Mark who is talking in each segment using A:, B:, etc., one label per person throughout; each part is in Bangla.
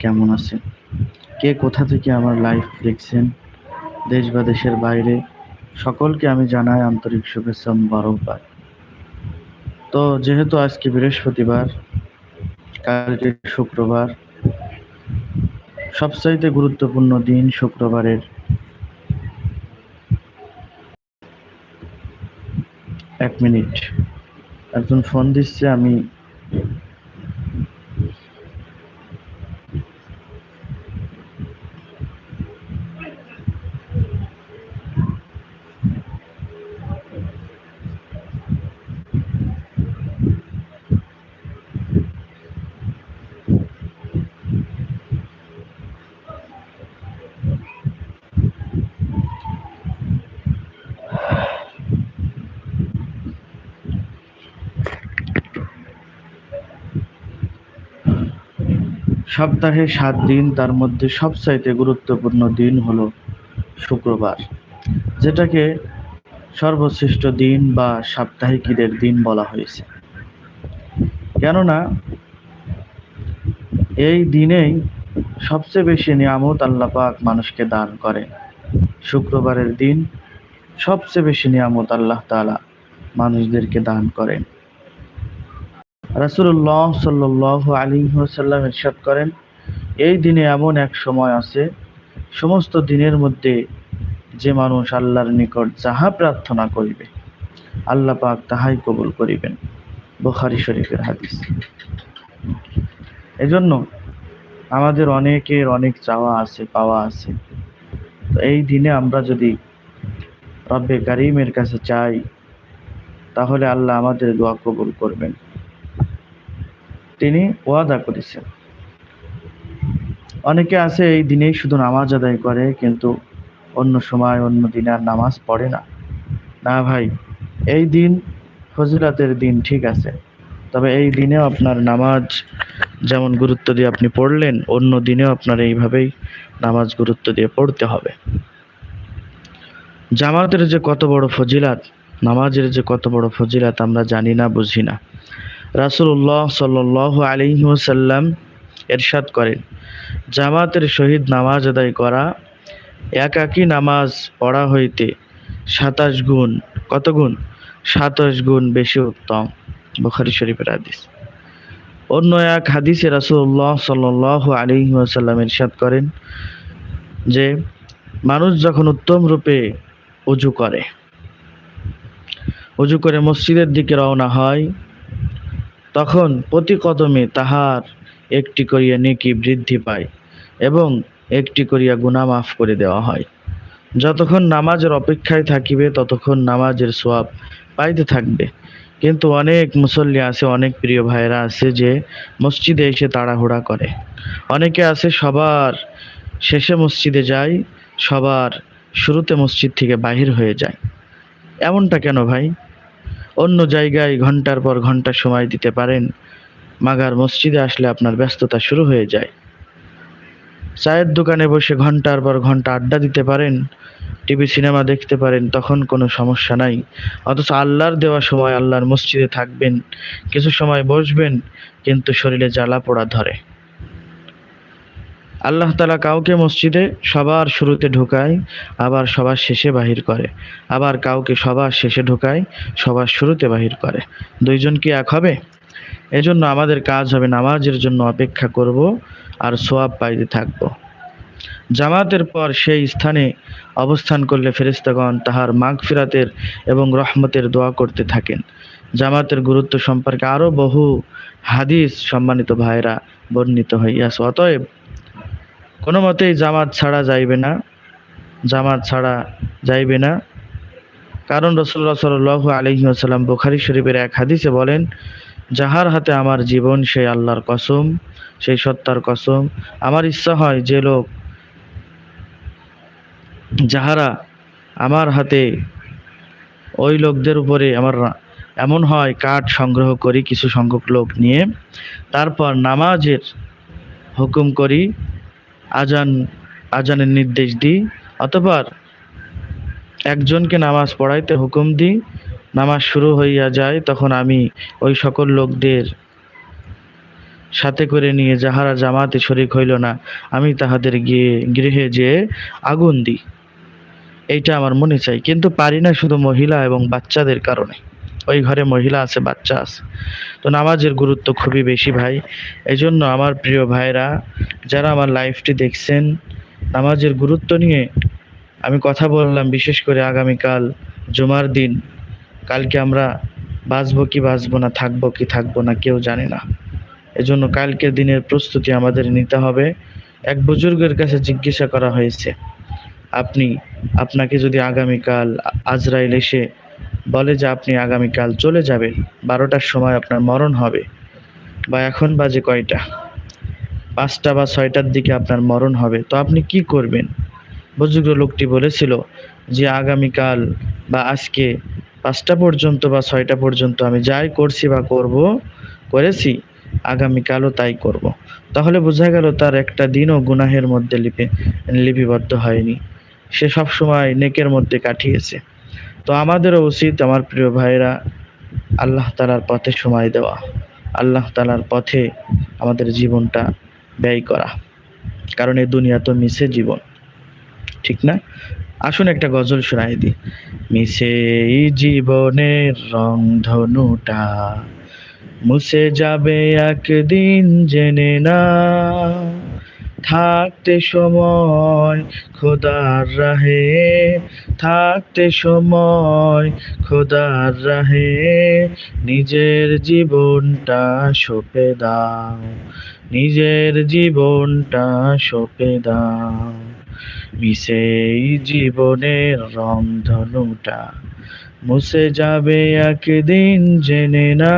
A: কেমন আছেন কে কোথা থেকে আমার লাইভ দেখছেন? দেশ বা দেশের বাইরে সকলকে আমি জানাই আন্তরিক শুভেচ্ছা মুবারকবাদ। তো যেহেতু আজকে বৃহস্পতিবার, কালকে শুক্রবার, সবচাইতে গুরুত্বপূর্ণ দিন শুক্রবারের। এক মিনিট, একজন ফোন দিচ্ছে, আমি সপ্তাহে সাত দিন, তার মধ্যে সবচাইতে গুরুত্বপূর্ণ দিন হল শুক্রবার, যেটাকে সর্বশ্রেষ্ঠ দিন বা সাপ্তাহিক ঈদের দিন বলা হয়েছে। কেননা, এই দিনেই সবচেয়ে বেশি নিয়ামত আল্লাহ পাক মানুষকে দান করেন। শুক্রবারের দিন সবচেয়ে বেশি নিয়ামত আল্লাহ তাআলা মানুষদেরকে দান করেন। রাসূলুল্লাহ সাল্লাল্লাহু আলাইহি ওয়াসাল্লাম ইরশাদ করেন, এই দিনে এমন এক সময় আছে, সমস্ত দিনের মধ্যে যে মানুষ আল্লাহর নিকট যাহা প্রার্থনা করিবে, আল্লাহ পাক তাহাই কবুল করিবেন। বুখারী শরীফের হাদিস। এজন্য আমাদের অনেকের অনেক চাওয়া আছে, পাওয়া আছে। তো এই দিনে আমরা যদি রব্বে কারিমের কাছে চাই, তাহলে আল্লাহ আমাদের দোয়া কবুল করবেন। তিনি ওয়াদা করেছেন। অনেকে আছে এই দিনেই শুধু নামাজ আদায় করে, কিন্তু অন্য সময় অন্য দিনে আর নামাজ পড়ে না। না ভাই, এই দিন ফজিলাতের দিন ঠিক আছে। তবে এই দিনেও আপনার নামাজ যেমন গুরুত্ব দিয়ে আপনি পড়লেন, অন্য দিনেও আপনার এইভাবেই নামাজ গুরুত্ব দিয়ে পড়তে হবে। জামাতের যে কত বড় ফজিলাত, নামাজের যে কত বড় ফজিলাত আমরা জানি না, বুঝি না। রাসূলুল্লাহ সাল্লাল্লাহু আলাইহি ওয়াসাল্লাম এরশাদ করেন, জামাতের সহিত নামাজ আদায় করা, একাকী নামাজ পড়া হইতে সাতাশ গুণ, কত গুণ? সাতাশ গুণ বেশি উত্তম। বুখারী শরীফের হাদিস। অন্য এক হাদিসে রাসূলুল্লাহ সাল্লাল্লাহু আলাইহি ওয়াসাল্লাম ইরশাদ করেন যে, মানুষ যখন উত্তম রূপে অজু করে, উজু করে মসজিদের দিকে রওনা হয় তখন প্রতি কদমে তাহার একটি করিয়া নেকি বৃদ্ধি পায় এবং একটি করিয়া গুনাহ মাফ করে দেওয়া হয়। যতক্ষণ নামাজের অপেক্ষায় থাকিবে, ততক্ষণ নামাজের সোয়াব পাইতে থাকবে। কিন্তু অনেক মুসল্লি আছে, অনেক প্রিয় ভাইরা আছে যে মসজিদে এসে তাড়াহুড়া করে। অনেকে আছে সবার শেষে মসজিদে যায়, সবার শুরুতে মসজিদ থেকে বাহির হয়ে যায়। এমনটা কেন ভাই? অন্য জায়গায় ঘণ্টার পর ঘণ্টা সময় দিতে পারেন, মাগার মসজিদে আসলে আপনার ব্যস্ততা শুরু হয়ে যায়। চায়ের দোকানে বসে ঘণ্টার পর ঘণ্টা আড্ডা দিতে পারেন, টিভি, সিনেমা দেখতে পারেন, তখন কোনো সমস্যা নাই। অথচ আল্লাহর দেওয়া সময় আল্লাহর মসজিদে থাকবেন, কিছু সময় বসবেন, কিন্তু শরীরে জ্বালা পোড়া ধরে। আল্লাহ তালা কাউকে মসজিদে সবার শুরুতে ঢুকায়, আবার সবার শেষে বাহির করে। আবার কাউকে সবার শেষে ঢুকায়, সবার শুরুতে বাহির করে। দুইজন কি এক হবে? এজন্য আমাদের কাজ হবে নামাজের জন্য অপেক্ষা করব আর সোয়াব পাইতে থাকব। জামাতের পর সেই স্থানে অবস্থান করলে ফেরিস্তাগণ তাহার মাগফিরাতের এবং রহমতের দোয়া করতে থাকেন। জামাতের গুরুত্ব সম্পর্কে আরও বহু হাদিস সম্মানিত ভাইরা বর্ণিত হইয়াছে। অতএব কোনো মতেই জামাত ছাড়া যাইবে না, জামাত ছাড়া যাইবে না। কারণ রসুল্লাহ সাল্লাহ আলহি আসাল্লাম বুখারি শরীফের এক হাদিসে বলেন, যাহার হাতে আমার জীবন, সেই আল্লাহর কসম, সেই সত্তার কসম। আমার ইচ্ছা হয় যে লোক যাহারা আমার হাতে ওই লোকদের উপরে আমার এমন হয়, কাঠ সংগ্রহ করি, কিছু সংখ্যক লোক নিয়ে, তারপর নামাজের হুকুম করি আজান, আজানের নির্দেশ দিই, অতপর একজনকে নামাজ পড়াইতে হুকুম দিই, নামাজ শুরু হইয়া যায়, তখন আমি ওই সকল লোকদের সাথে করে নিয়ে যাহারা জামাতে শরিক হইল না, আমি তাহাদের গিয়ে গৃহে যেয়ে আগুন দিই। এইটা আমার মনে চাই, কিন্তু পারি না শুধু মহিলা এবং বাচ্চাদের কারণে। ওই ঘরে মহিলা আছে, বাচ্চা আছে। তো নামাজের গুরুত্ব খুবই বেশি ভাই। এই জন্য আমার প্রিয় ভাইরা, যারা আমার লাইফটি দেখছেন, নামাজের গুরুত্ব নিয়ে আমি কথা বললাম, বিশেষ করে আগামীকাল জুমার দিন। কালকে আমরা বাঁচবো কি বাঁচবো না, থাকব কি থাকব না, কেউ জানে না। এজন্য কালকের দিনের প্রস্তুতি আমাদের নিতে হবে। এক বুজুর্গের কাছে জিজ্ঞাসা করা হয়েছে, আপনি, আপনাকে যদি আগামীকাল আজরাইল এসে বলে যে আপনি আগামীকাল চলে যাবেন। বারোটার সময় আপনার মরণ হবে। বা এখন বাজে কয়টা? পাঁচটা বা ছয়টার দিকে আপনার মরণ হবে। তো আপনি কি করবেন? বুজুর্গ লোকটি বলেছিল যে, আগামীকাল বা আজকে পাঁচটা পর্যন্ত বা ছয়টা পর্যন্ত আমি যাই করছি বা করব, করেছি, আগামীকালও তাই করব। তাহলে বোঝা গেল তার একটা দিনও গুনাহের মধ্যে লিপি লিপিবদ্ধ হয়নি। সে সব সময় নেকের মধ্যে কাটিয়েছে। তো আমাদেরও উচিত, আমার প্রিয় ভাইরা আল্লাহ তালার পথে সময় দেওয়া, আল্লাহ তালার পথে আমাদের জীবনটা ব্যয় করা। কারণ এই দুনিয়া তো মিশে জীবন, ঠিক না? আসুন একটা গজল শোনাই দিই। মিশে জীবনের রং ধনুটা, মুছে যাবে একদিন জেনে না থাকতে সময় খোদার রাহে, থাকতে সময় খোদার রাহে, নিজের জীবনটা সঁপে দাও, নিজের জীবনটা সপে দাও। মিশে এই জীবনের রংধনুটা মুছে যাবে একদিন জেনে না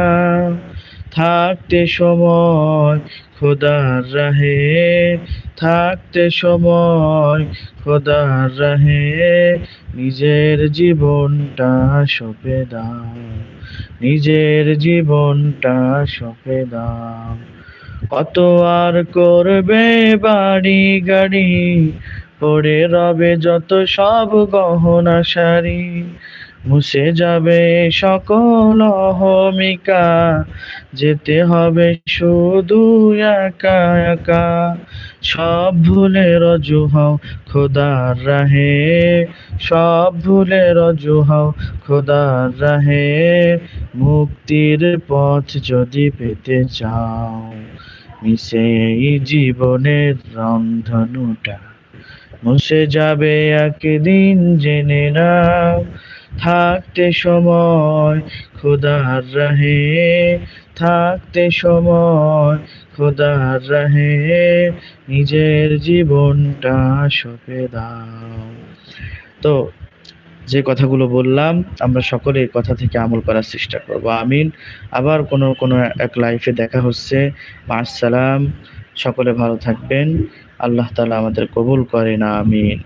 A: থাকতে সময় খোদার রাহে, থাকতে সময় খোদার রাহে, নিজের জীবনটা সঁপে দাও, নিজের জীবনটা সঁপে দাও। কত আর করবে বাড়ি গাড়ি পড়ে রবে যত সব গহনা শাড়ি মুছে যাবে সকল অহমিকা। যেতে হবে শুধু একা একা। সব ভুলে রজু হও খোদার রাহে। সব ভুলে রজু হও খোদার রাহে। মুক্তির পথ যদি পেতে চাও, মিশে এই জীবনের রংধনুটা মুছে যাবে একদিন জেনে নাও থাকতে সময় খোদার রাহে, থাকতে সময় খোদার রাহে, নিজের জীবনটা সঁপে দাও। তো যে কথাগুলো বললাম, আমরা সকলে কথা থেকে আমল করার চেষ্টা করব, আমিন। আবার কোনো কোনো এক লাইফে দেখা হচ্ছে। সালাম। সকলে ভালো থাকবেন। আল্লাহ তালা আমাদের কবুল করেন, আমিন।